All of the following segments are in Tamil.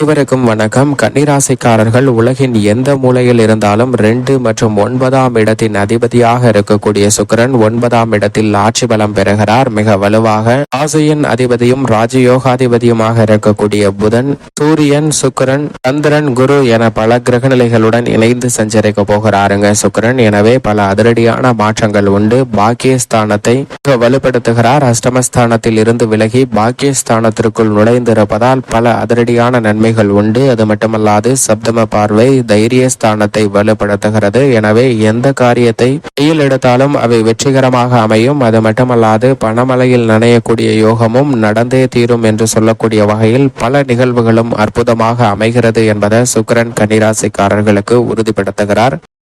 அனைவருக்கும் வணக்கம். கன்னிராசிக்காரர்கள் உலகின் எந்த மூலையில் இருந்தாலும் ரெண்டு மற்றும் ஒன்பதாம் இடத்தின் அதிபதியாக இருக்கக்கூடிய சுக்கிரன் ஒன்பதாம் இடத்தில் ஆட்சி பலம் பெறுகிறார். மிக வலுவாக ஆசையின் அதிபதியும் ராஜயோகாதிபதியுமாக இருக்கக்கூடிய புதன் சூரியன் சுக்கிரன் சந்திரன் குரு என பல கிரகநிலைகளுடன் இணைந்து சஞ்சரிக்க போகிறாருங்க சுக்கிரன். எனவே பல அதிரடியான மாற்றங்கள் உண்டு. பாக்கியஸ்தானத்தை மிக வலுப்படுத்துகிறார். அஷ்டமஸ்தானத்தில் இருந்து விலகி பாக்கியஸ்தானத்திற்குள் நுழைந்திருப்பதால் பல அதிரடியான நன்மை நன்மைகள் உண்டு. அது மட்டுமல்லாது சப்தம பார்வை தைரியஸ்தானத்தை வலுப்படுத்துகிறது. எனவே எந்த காரியத்தை கையில் எடுத்தாலும் அவை வெற்றிகரமாக அமையும். அது மட்டுமல்லாது பணமலையில் நனையக்கூடிய யோகமும் நடந்தே தீரும் என்று சொல்லக்கூடிய வகையில் பல நிகழ்வுகளும் அற்புதமாக அமைகிறது என்பதை சுக்கரன் கன்னிராசிக்காரர்களுக்கு உறுதிப்படுத்துகிறார்.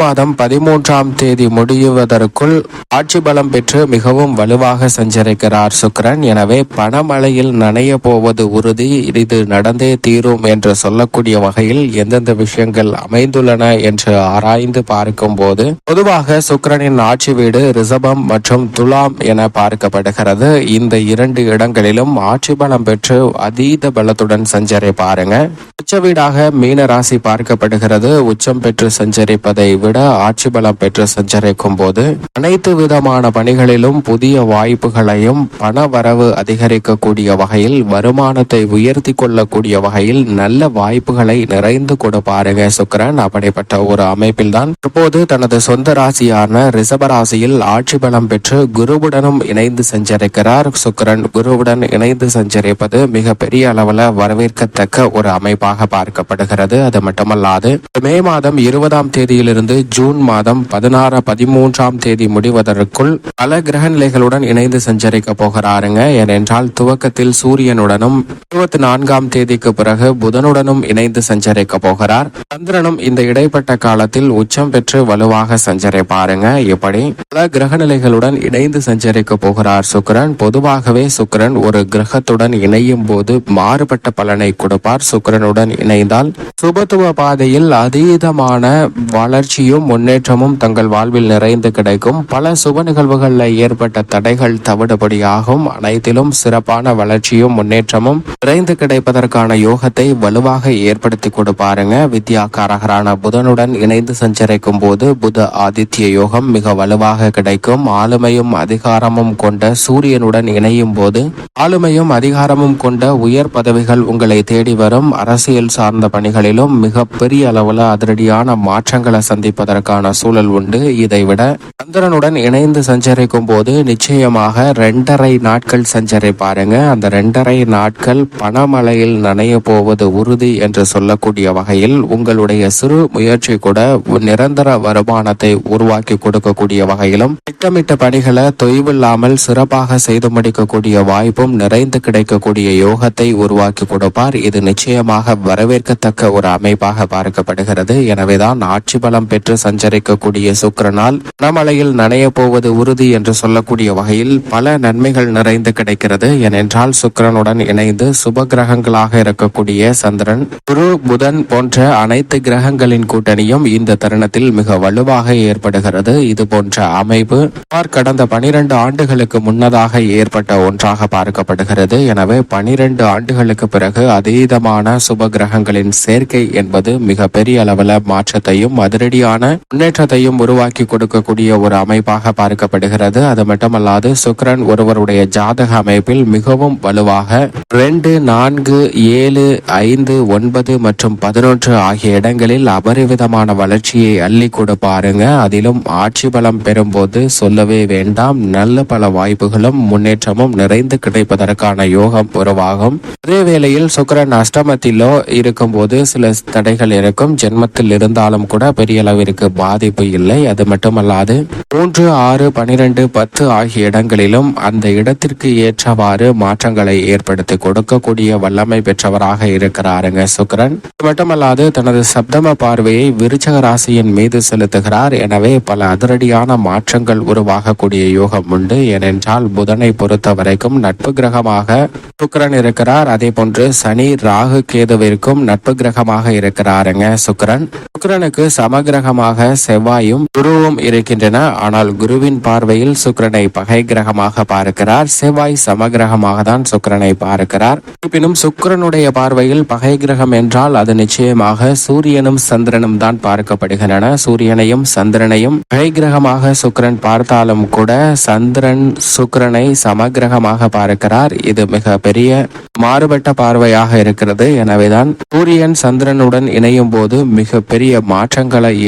மாதம் பதிமூன்றாம் தேதி முடிவதற்குள் ஆட்சி பலம் பெற்று மிகவும் வலுவாக சஞ்சரிக்கிறார் சுக்ரன் எனவே பணமழையில் நனைய போவது உறுதி. இது நடந்தே தீரும் என்று சொல்லக்கூடிய வகையில் எந்தெந்த விஷயங்கள் அமைந்துள்ளன என்று ஆராய்ந்து பார்க்கும் போது பொதுவாக சுக்கிரனின் ஆட்சி வீடு ரிசபம் மற்றும் துலாம் என பார்க்கப்படுகிறது. இந்த இரண்டு இடங்களிலும் ஆட்சி பலம் பெற்று அதீத பலத்துடன் சஞ்சரிப்பாருங்க. உச்ச வீடாக மீன ராசி பார்க்கப்படுகிறது. உச்சம் பெற்று சஞ்சரிப்பதை விட ஆட்சி பலம் பெற்று சஞ்சரிக்கும் போது அனைத்து விதமான பணிகளிலும் புதிய வாய்ப்புகளையும் பண வரவு அதிகரிக்கக்கூடிய வகையில் வருமானத்தை உயர்த்தி கொள்ளக்கூடிய வகையில் நல்ல வாய்ப்புகளை நிறைந்து கொடுப்பாருங்க சுக்கிரன். அப்படிப்பட்ட ஒரு அமைப்பில் தான் தற்போது தனது சொந்த ராசியான ரிஷப ராசியில் ஆட்சி பலம் பெற்று குருவுடனும் இணைந்து சஞ்சரிக்கிறார். சுக்கிரன் குருவுடன் இணைந்து சஞ்சரிப்பது மிக பெரிய அளவில் வரவேற்கத்தக்க ஒரு அமைப்பாக பார்க்கப்படுகிறது. அது மட்டுமல்லாது மே மாதம் இருபதாம் தேதியிலிருந்து ஜூன் மாதம் பதினாறு பதிமூன்றாம் தேதி முடிவதற்குள் பல கிரக நிலைகளுடன் இணைந்து சஞ்சரிக்க போகிறாருங்க. ஏனென்றால் துவக்கத்தில் சூரியனுடனும் இருபத்தி நான்காம் தேதிக்கு பிறகு புதனுடனும் இணைந்து சஞ்சரிக்க போகிறார். சந்திரனும் இந்த இடைப்பட்ட காலத்தில் உச்சம் பெற்று வலுவாக சஞ்சரிப்பாருங்க. இப்படி பல கிரக நிலைகளுடன் இணைந்து சஞ்சரிக்க போகிறார் சுக்கிரன். பொதுவாகவே சுக்கிரன் ஒரு கிரகத்துடன் இணையும் போது மாறுபட்ட பலனை கொடுப்பார். சுக்கிரனுடன் இணைந்தால் சுபத்துவ பாதையில் அதீதமான வளர்ச்சி வளர்ச்சியும் முன்னேற்றமும் தங்கள் வாழ்வில் நிறைந்து கிடைக்கும். பல சுப நிகழ்வுகளில் ஏற்பட்ட தடைகள் தவிடுபடியாகும். அனைத்திலும் சிறப்பான வளர்ச்சியும் முன்னேற்றமும் நிறைந்து கிடைப்பதற்கான யோகத்தை வலுவாக ஏற்படுத்தி கொடுப்பாருங்க வித்யாக்காரகரான புதனுடன் இணைந்து சஞ்சரிக்கும் போது புத ஆதித்ய யோகம் மிக வலுவாக கிடைக்கும். ஆளுமையும் அதிகாரமும் கொண்ட சூரியனுடன் இணையும் போது ஆளுமையும் அதிகாரமும் கொண்ட உயர் பதவிகள் உங்களை தேடி வரும். அரசியல் சார்ந்த பணிகளிலும் மிக பெரிய அளவில் அதிரடியான மாற்றங்களை இருப்பதற்கான சூழல் உண்டு. இதைவிட சந்திரனுடன் இணைந்து சஞ்சரிக்கும் போது நிச்சயமாக ரெண்டரை நாட்கள் சஞ்சரிப்பாருங்க அந்த ரெண்டரை நாட்கள் பணமழையில் நனைய போவது உறுதி என்று சொல்லக்கூடிய வகையில் உங்களுடைய சிறு முயற்சி கூட நிரந்தர வருமானத்தை உருவாக்கி கொடுக்கக்கூடிய வகையிலும் திட்டமிட்ட பணிகளை தொய்வில்லாமல் சிறப்பாக செய்து முடிக்கக்கூடிய வாய்ப்பும் நிறைந்து கிடைக்கக்கூடிய யோகத்தை உருவாக்கி கொடுப்பார். இது நிச்சயமாக வரவேற்கத்தக்க ஒரு அமைப்பாக பார்க்கப்படுகிறது. எனவேதான் ஆட்சி பலம் பெற்று சஞ்சரிக்கக்கூடிய சுக்கிரனால் பணமழையில் நனைய போவது உறுதி என்று சொல்லக்கூடிய வகையில் பல நன்மைகள் நிறைந்து கிடைக்கிறது. ஏனென்றால் சுக்கிரனுடன் இணைந்து சுப கிரகங்களாக இருக்கக்கூடிய சந்திரன் குரு புதன் போன்ற அனைத்து கிரகங்களின் கூட்டணியும் இந்த தருணத்தில் மிக வலுவாக ஏற்படுகிறது. இது போன்ற அமைப்பு கடந்த பனிரெண்டு ஆண்டுகளுக்கு முன்னதாக ஏற்பட்ட ஒன்றாக பார்க்கப்படுகிறது. எனவே பனிரெண்டு ஆண்டுகளுக்கு பிறகு அதீதமான சுப கிரகங்களின் சேர்க்கை என்பது மிக பெரிய அளவில் மாற்றத்தையும் அதிரடியான முன்னேற்றத்தையும் உருவாக்கி கொடுக்கக்கூடிய ஒரு அமைப்பாக பார்க்கப்படுகிறது. அது மட்டுமல்லாது சுக்ரன் ஒருவருடைய ஜாதக அமைப்பில் மிகவும் வலுவாக ரெண்டு நான்கு ஏழு ஐந்து ஒன்பது மற்றும் பதினொன்று ஆகிய இடங்களில் அபரிவிதமான வளர்ச்சியை அள்ளி கொடுப்பாருங்க அதிலும் ஆட்சி பலம் பெறும்போது சொல்லவே வேண்டாம். நல்ல பல வாய்ப்புகளும் முன்னேற்றமும் நிறைந்து கிடைப்பதற்கான யோகம் உருவாகும். அதே வேளையில் சுக்ரன் அஷ்டமத்திலோ இருக்கும்போது சில தடைகள் இருக்கும். ஜென்மத்தில் இருந்தாலும் கூட பெரிய அளவிற்கு பாதிப்பு இல்லை. அது மட்டுமல்லாது மூன்று ஆறு பனிரெண்டு பத்து ஆகிய இடங்களிலும் அந்த இடத்திற்கு ஏற்றவாறு மாற்றங்களை ஏற்படுத்தி கொடுக்கக்கூடிய வல்லமை பெற்றவராக இருக்கிறாருங்க சுக்கிரன். அது மட்டுமல்லாது தனது சப்தம பார்வையை விருச்சக ராசியின் மீது செலுத்துகிறார். எனவே பல அதிரடியான மாற்றங்கள் உருவாகக்கூடிய யோகம் உண்டு. ஏனென்றால் புதனை பொறுத்த வரைக்கும் நட்பு கிரகமாக சுக்கரன் இருக்கிறார். அதே போன்று சனி ராகு கேதுவிற்கும் நட்பு கிரகமாக இருக்கிறாருங்க சுக்கரன். சுக்கரனுக்கு சமகிரக கிரகமாக செவ்வாயும் குருவும் இருக்கின்றன. ஆனால் குருவின் பார்வையில் சுக்கிரனை பகை கிரகமாக பார்க்கிறார். செவ்வாய் சமகிரகமாக தான் சுக்கிரனை பார்க்கிறார். இருப்பினும் சுக்கரனுடைய பார்வையில் பகை கிரகம் என்றால் அது நிச்சயமாக சூரியனும் சந்திரனும் தான் பார்க்கப்படுகின்றன. சூரியனையும் சந்திரனையும் பகை கிரகமாக சுக்கிரன் பார்த்தாலும் கூட சந்திரன் சுக்கிரனை சமகிரகமாக பார்க்கிறார். இது மிக பெரிய மாறுபட்ட பார்வையாக இருக்கிறது. எனவேதான் சூரியன் சந்திரனுடன் இணையும் போது மிக பெரிய மாற்றங்களை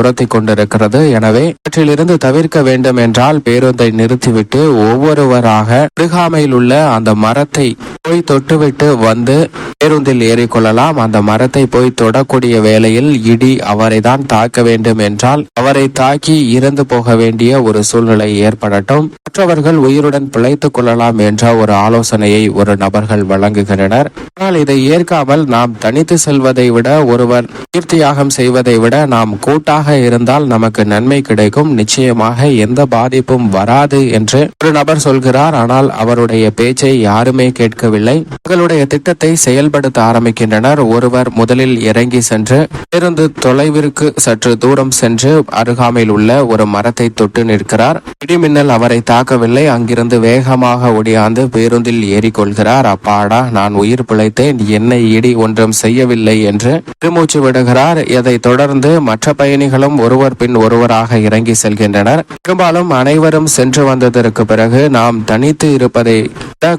துரத்தி கொண்டிருக்கிறது. எனவே இவற்றிலிருந்து தவிர்க்க வேண்டும் என்றால் பேருந்தை நிறுத்திவிட்டு ஒவ்வொருவராக அருகாமையில் உள்ள அந்த மரத்தை போய் தொட்டுவிட்டு வந்து பேருந்தில் ஏறிக்கொள்ளலாம். அந்த மரத்தை போய் தொடக்கூடிய வேளையில் இடி அவரை தான் தாக்க வேண்டும் என்றால் அவரை தாக்கி இறந்து போக வேண்டிய ஒரு சூழ்நிலை ஏற்படட்டும். மற்றவர்கள் உயிருடன் பிழைத்துக் கொள்ளலாம் என்ற ஒரு ஆலோசனையை ஒரு நபர்கள் வழங்குகின்றனர். ஆனால் இதை ஏற்காமல் நாம் தனித்து செல்வதை விட ஒருவர் கீர்த்தியாகம் செய்வதை விட நாம் கூட்டாக இருந்தால் நமக்கு நன்மை கிடைக்கும். நிச்சயமாக எந்த பாதிப்பும் வராது என்று ஒரு நபர் சொல்கிறார். ஆனால் அவருடைய பேச்சை யாருமே கேட்கவில்லை. அவர்களுடைய திட்டத்தை செயல்படுத்த ஆரம்பிக்கின்றனர். ஒருவர் முதலில் இறங்கி சென்று பேருந்து தொலைவிற்கு சற்று தூரம் சென்று அருகாமையில் உள்ள ஒரு மரத்தை தொட்டு நிற்கிறார். இடிமின்னல் அவரை தாக்கவில்லை. அங்கிருந்து வேகமாக ஒடியாந்து பேருந்தில் ஏறிக்கொள்கிறார். அப்பாடா நான் உயிர் பிழைத்தேன். என்னை இடி ஒன்றும் செய்யவில்லை என்று பெருமூச்சு விடுகிறார். இதை தொடர்ந்து மற்ற பயணிகள் பயணிகளும் ஒருவர் பின் ஒருவராக இறங்கி செல்கின்றனர். பெரும்பாலும் அனைவரும் சென்று வந்ததற்கு பிறகு நாம் தனித்து இருப்பதை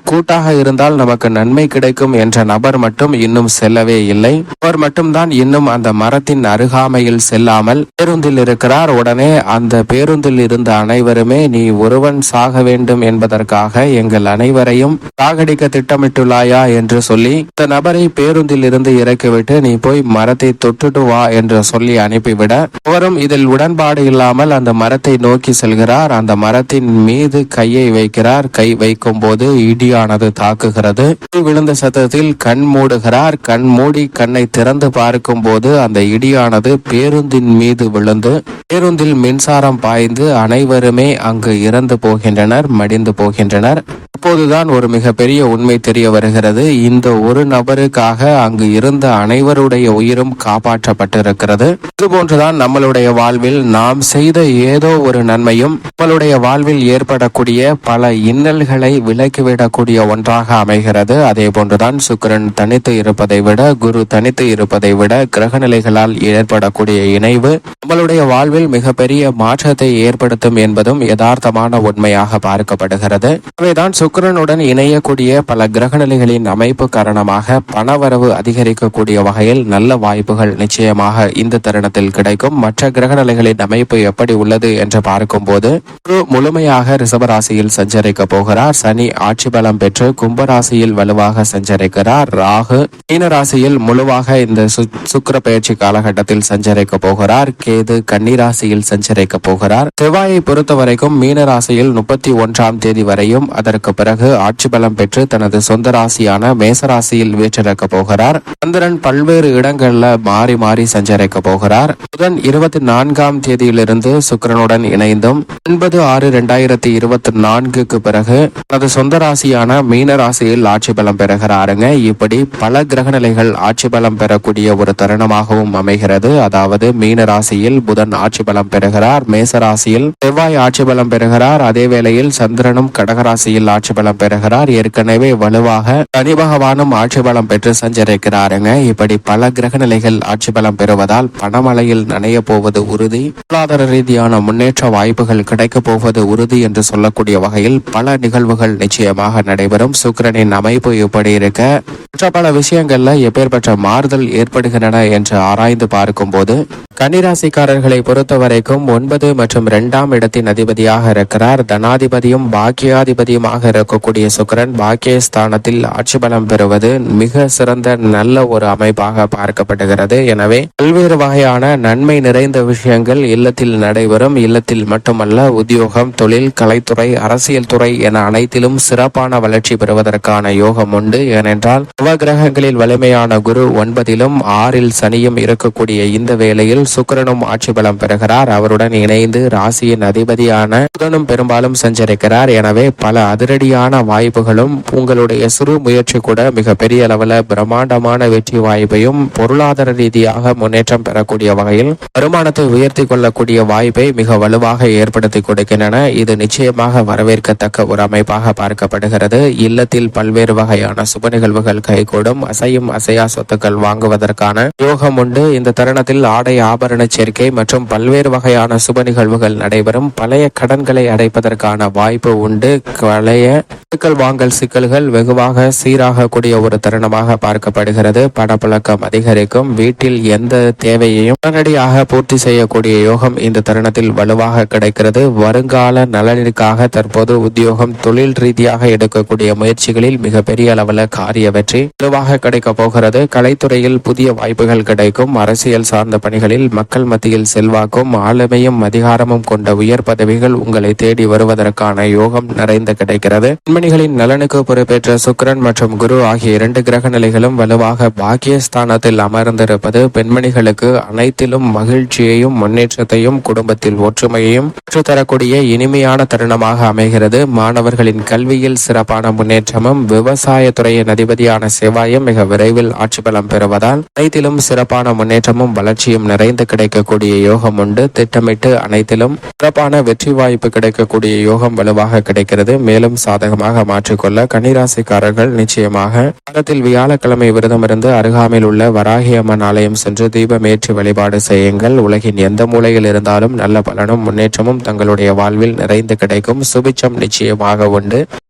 கூட்டாக இருந்தால் நமக்கு நன்மை கிடைக்கும் என்ற நபர் மட்டும் இன்னும் செல்லவே இல்லை. அவர் மட்டும்தான் இன்னும் அந்த மரத்தின் அருகாமையில் செல்லாமல் பேருந்தில் இருக்கிறார். உடனே அந்த பேருந்தில் இருந்த அனைவருமே நீ ஒருவன் சாக வேண்டும் என்பதற்காக எங்கள் அனைவரையும் சாகடிக்க திட்டமிட்டுள்ளாயா? என்று சொல்லி இந்த நபரை பேருந்தில் இருந்து இறக்கிவிட்டு நீ போய் மரத்தை தொட்டுட்டு வா என்று சொல்லி அனுப்பிவிட அவரும் இதில் உடன்பாடு இல்லாமல் அந்த மரத்தை நோக்கி செல்கிறார். அந்த மரத்தின் மீது கையை வைக்கிறார். கை வைக்கும் போது இடியானது தாக்குகிறது. விழுந்த சத்தத்தில் கண் மூடுகிறார். கண் மூடி கண்ணை திறந்து பார்க்கும் போது அந்த இடியானது பேருந்தின் மீது விழுந்து பேருந்தில் மின்சாரம் பாய்ந்து அனைவருமே அங்கு இறந்து போகின்றனர் மடிந்து போகின்றனர். அப்போதுதான் ஒரு மிகப்பெரிய உண்மை தெரிய வருகிறது. இந்த ஒரு நபருக்காக அங்கு இருந்த அனைவருடைய உயிரும் காப்பாற்றப்பட்டிருக்கிறது. இதுபோன்றுதான் நம்மளுடைய வாழ்வில் நாம் செய்த ஏதோ ஒரு நன்மையும் நம்மளுடைய வாழ்வில் ஏற்படக்கூடிய பல இன்னல்களை விலக்கிவிடக்கூடிய ஒன்றாக அமைகிறது. அதே போன்றுதான் சுக்கிரன் தனித்து இருப்பதை விட குரு தனித்து இருப்பதை விட கிரக நிலைகளால் ஏற்படக்கூடிய இணைவு நம்மளுடைய வாழ்வில் மிகப்பெரிய மாற்றத்தை ஏற்படுத்தும் என்பதும் யதார்த்தமான உண்மையாக பார்க்கப்படுகிறது. எனவேதான் சுக்கரனுடன் இணையக்கூடிய பல கிரகநிலைகளின் அமைப்பு காரணமாக பணவரவு அதிகரிக்கக்கூடிய வகையில் நல்ல வாய்ப்புகள் நிச்சயமாக இந்த தருணத்தில் கிடைக்கும். மற்ற கிரகநிலைகளின் அமைப்பு எப்படி உள்ளது என்று பார்க்கும்போது குரு முழுமையாக ரிசபராசியில் சஞ்சரிக்க போகிறார். சனி ஆட்சி பலம் பெற்று கும்பராசியில் வலுவாக சஞ்சரிக்கிறார். ராகு மீன ராசியில் முழுவாக இந்த சு- பயிற்சி காலகட்டத்தில் சஞ்சரிக்க போகிறார். கேது கன்னிராசியில் சஞ்சரிக்க போகிறார். செவ்வாயை பொறுத்த வரைக்கும் மீன ராசியில் முப்பத்தி ஒன்றாம் தேதி வரையும் அதற்கு பிறகு ஆட்சி பலம் பெற்று தனது சொந்த ராசியான மேசராசியில் வீற்றிருக்க போகிறார். சந்திரன் பல்வேறு இடங்கள்ல மாறி மாறி சஞ்சரிக்க போகிறார். புதன் இருபத்தி நான்காம் தேதியிலிருந்து சுக்கரனுடன் இணைந்தும் ஒன்பது ஆறு இரண்டாயிரத்தி இருபத்தி நான்குக்கு பிறகு தனது சொந்த ராசியான மீன ராசியில் ஆட்சி பலம் பெறுகிறாருங்க. இப்படி பல கிரகநிலைகள் ஆட்சி பலம் பெறக்கூடிய ஒரு தருணமாகவும் அமைகிறது. அதாவது மீன ராசியில் புதன் ஆட்சி பலம் பெறுகிறார். மேச ராசியில் செவ்வாய் ஆட்சி பலம் பெறுகிறார். அதே வேளையில் சந்திரனும் கடகராசியில் ஆட்சி ஆட்சி பலம் பெறுகிறார். ஏற்கனவே வலுவாக சனி பகவானும் ஆட்சி பலம் பெற்று சஞ்சரிக்கிறாருங்க. இப்படி பல கிரக நிலைகள் ஆட்சி பலம் பெறுவதால் பணமலையில் நனைய போவது உறுதி. பொருளாதார ரீதியான முன்னேற்ற வாய்ப்புகள் கிடைக்க போவது உறுதி என்று சொல்லக்கூடிய வகையில் பல நிகழ்வுகள் நிச்சயமாக நடைபெறும். சுக்கரனின் அமைப்பு இப்படி இருக்க மற்ற பல விஷயங்கள்ல எப்பேற்பட்ட மாறுதல் ஏற்படுகின்றன என்று ஆராய்ந்து பார்க்கும்போது கன்னிராசிக்காரர்களை பொறுத்த வரைக்கும் ஒன்பது மற்றும் இரண்டாம் இடத்தின் அதிபதியாக இருக்கிறார். தனாதிபதியும் பாக்கியாதிபதியுமாக இருக்கக்கூடிய சுக்கிரன் பாக்கியஸ்தானத்தில் ஆட்சி பலம் பெறுவது மிக சிறந்த நல்ல ஒரு அமைப்பாக பார்க்கப்படுகிறது. எனவே பல்வேறு வகையான நன்மை நிறைந்த விஷயங்கள் இல்லத்தில் நடைபெறும். இல்லத்தில் மட்டுமல்ல உத்தியோகம் தொழில் கலைத்துறை அரசியல் துறை என அனைத்திலும் சிறப்பான வளர்ச்சி பெறுவதற்கான யோகம் உண்டு. ஏனென்றால் நவகிரகங்களில் வலிமையான குரு ஒன்பதிலும் ஆறில் சனியும் இருக்கக்கூடிய இந்த வேளையில் சுக்கிரனும் ஆட்சி பலம் பெறுகிறார். அவருடன் இணைந்து ராசியின் அதிபதியான புதனும் பெரும்பாலும் சஞ்சரிக்கிறார். எனவே பல அதிரடி அதிரடியான வாய்ப்புகளும் உங்களுடைய சிறு முயற்சி கூட மிகப்பெரிய அளவில் பிரம்மாண்டமான வெற்றி வாய்ப்பையும் பொருளாதார ரீதியாக முன்னேற்றம் பெறக்கூடிய வகையில் வருமானத்தை உயர்த்தி கொள்ளக்கூடிய வாய்ப்பை மிக வலுவாக ஏற்படுத்தி கொடுக்கின்றன. இது நிச்சயமாக வரவேற்கத்தக்க ஒரு அமைப்பாக பார்க்கப்படுகிறது. இல்லத்தில் பல்வேறு வகையான சுப நிகழ்வுகள் கைகூடும். அசையும் அசையா சொத்துக்கள் வாங்குவதற்கான யோகம் உண்டு. இந்த தருணத்தில் ஆடை ஆபரண சேர்க்கை மற்றும் பல்வேறு வகையான சுப நிகழ்வுகள் நடைபெறும். பழைய கடன்களை அடைப்பதற்கான வாய்ப்பு உண்டு. பழைய சிக்கல் வாங்கல் சிக்கல்கள் வெகுவாக சீராகக்கூடிய ஒரு தருணமாக பார்க்கப்படுகிறது. பணப்புழக்கம் அதிகரிக்கும். வீட்டில் எந்த தேவையையும் உடனடியாக பூர்த்தி செய்யக்கூடிய யோகம் இந்த தருணத்தில் வலுவாக கிடைக்கிறது. வருங்கால நலனிற்காக தற்போது உத்தியோகம் தொழில் ரீதியாக எடுக்கக்கூடிய முயற்சிகளில் மிகப்பெரிய அளவில் காரிய வெற்றி வலுவாக கிடைக்க போகிறது. கலைத்துறையில் புதிய வாய்ப்புகள் கிடைக்கும். அரசியல் சார்ந்த பணிகளில் மக்கள் மத்தியில் செல்வாக்கும் ஆளுமையும் அதிகாரமும் கொண்ட உயர் பதவிகள் உங்களை தேடி வருவதற்கான யோகம் நிறைந்து கிடைக்கிறது. பெண்மணிகளின் நலனுக்கு பொறுப்பேற்ற சுக்கிரன் மற்றும் குரு ஆகிய இரண்டு கிரக நிலைகளும் வலுவாக பாக்கியஸ்தானத்தில் அமர்ந்திருப்பது பெண்மணிகளுக்கு அனைத்திலும் மகிழ்ச்சியையும் முன்னேற்றத்தையும் குடும்பத்தில் ஒற்றுமையையும் பெற்றுத்தரக்கூடிய இனிமையான தருணமாக அமைகிறது. மாணவர்களின் கல்வியில் சிறப்பான முன்னேற்றமும் விவசாய துறையின் அதிபதியான செவ்வாயும் மிக விரைவில் ஆட்சி பலம் பெறுவதால் அனைத்திலும் சிறப்பான முன்னேற்றமும் வளர்ச்சியும் நிறைந்து கிடைக்கக்கூடிய யோகம் உண்டு. திட்டமிட்டு அனைத்திலும் சிறப்பான வெற்றி வாய்ப்பு கிடைக்கக்கூடிய யோகம் வலுவாக கிடைக்கிறது. மேலும் சாதகமாக மாற்றிக்கொள்ள கன்னிராசிக்காரர்கள் நிச்சயமாக வாரத்தில் வியாழக்கிழமை விரதமிருந்து அருகாமையில் உள்ள வராகி அம்மன் ஆலயம் சென்று தீபமேற்றி வழிபாடு செய்யுங்கள். உலகின் எந்த மூலையில் இருந்தாலும் நல்ல பலனும் முன்னேற்றமும் தங்களுடைய வாழ்வில் நிறைந்து கிடைக்கும். சுபிச்சம் நிச்சயமாக உண்டு.